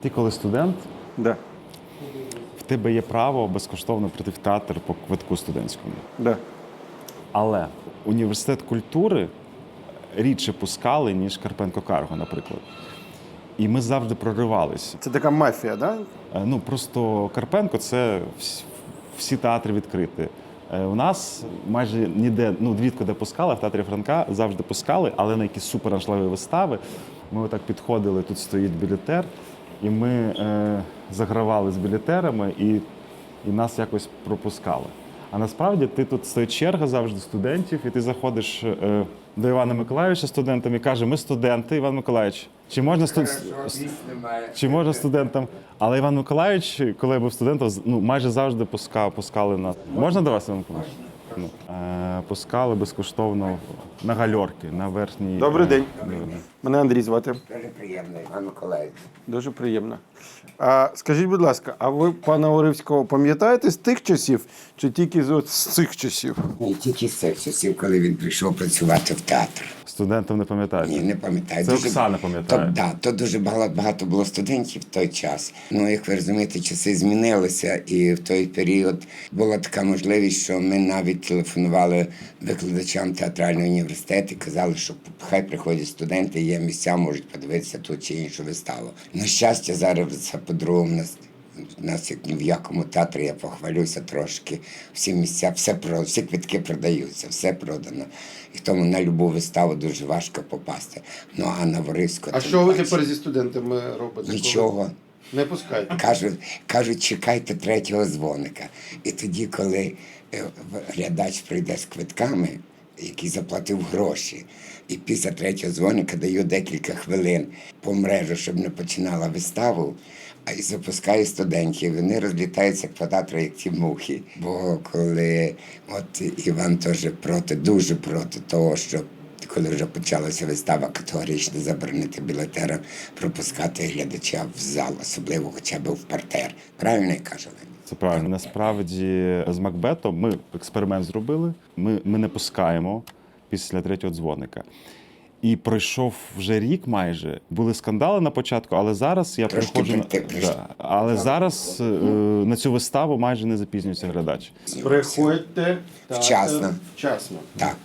Ти коли студент, Да. в тебе є право безкоштовно прийти в театр по квитку студентському. Да. Але університет культури рідше пускали, ніж Карпенко Карго, наприклад. І ми завжди проривалися. Це така мафія, да? Е, Ну просто Карпенко це вс- всі театри відкриті. Е, У нас майже ніде, ну рідко де пускали, а в театрі Франка завжди пускали, але на якісь супераншлагові вистави. Ми отак підходили, тут стоїть білетер, і ми е, загравали з білетерами, і, і нас якось пропускали. А насправді ти тут стоїть черга завжди студентів, і ти заходиш е, до Івана Миколаївича з студентами і каже: Ми студенти, Іван Миколаївич, чи можна студ... Чи можна студентам? Але Іван Миколаївич, коли я був студентом, ну, майже завжди пускав, пускали нас. Можна до вас, Іван Миколаївич? Ну, е, пускали безкоштовно на гальорки, на верхній. Добрий е, день. е, Мене Андрій звати. Дуже приємно, Іван Миколаївич. Дуже приємно. А, скажіть, будь ласка, а ви пана Оривського пам'ятаєте з тих часів чи тільки з, от з цих часів? Ні, тільки з цих часів, коли він прийшов працювати в театр. Студентам не пам'ятаєте? Ні, не пам'ятаю. Це Оксана пам'ятає. То, да, то дуже багато, багато було студентів в той час. Ну, як ви розумієте, часи змінилися, і в той період була така можливість, що ми навіть телефонували викладачам театрального університету і казали, що хай приходять студенти, є місця, можуть подивитися ту чи іншу виставу. На щастя, зараз це по-другому. нас- у нас як ні в якому театрі я похвалюся трошки. Всі місця, все про всі квитки продаються, все продано. І тому на любу виставу дуже важко попасти. Ну а на Воривську. А що ви тепер зі студентами робите? Нічого. Не пускайте. Кажуть, кажуть, чекайте третього дзвоника. І тоді, коли е, глядач прийде з квитками, який заплатив гроші, і після третього дзвоника даю декілька хвилин по мережу, щоб не починала виставу. А і запускаю студентів, вони розлітаються по театру, як ті мухи. Бо коли от Іван теж проти, дуже проти того, щоб коли вже почалася вистава, категорично заборонити білетерам пропускати глядача в зал, особливо хоча б в партер. Правильно я кажу? Це правильно. Насправді з Макбетом ми експеримент зробили. Ми, ми не пускаємо після третього дзвоника. І пройшов вже рік майже. Були скандали на початку, але зараз я Трошки приходжу на прийти, да. але зараз е, на цю виставу майже не запізнюється глядач. Приходьте Вчасно. Вчасно. Так.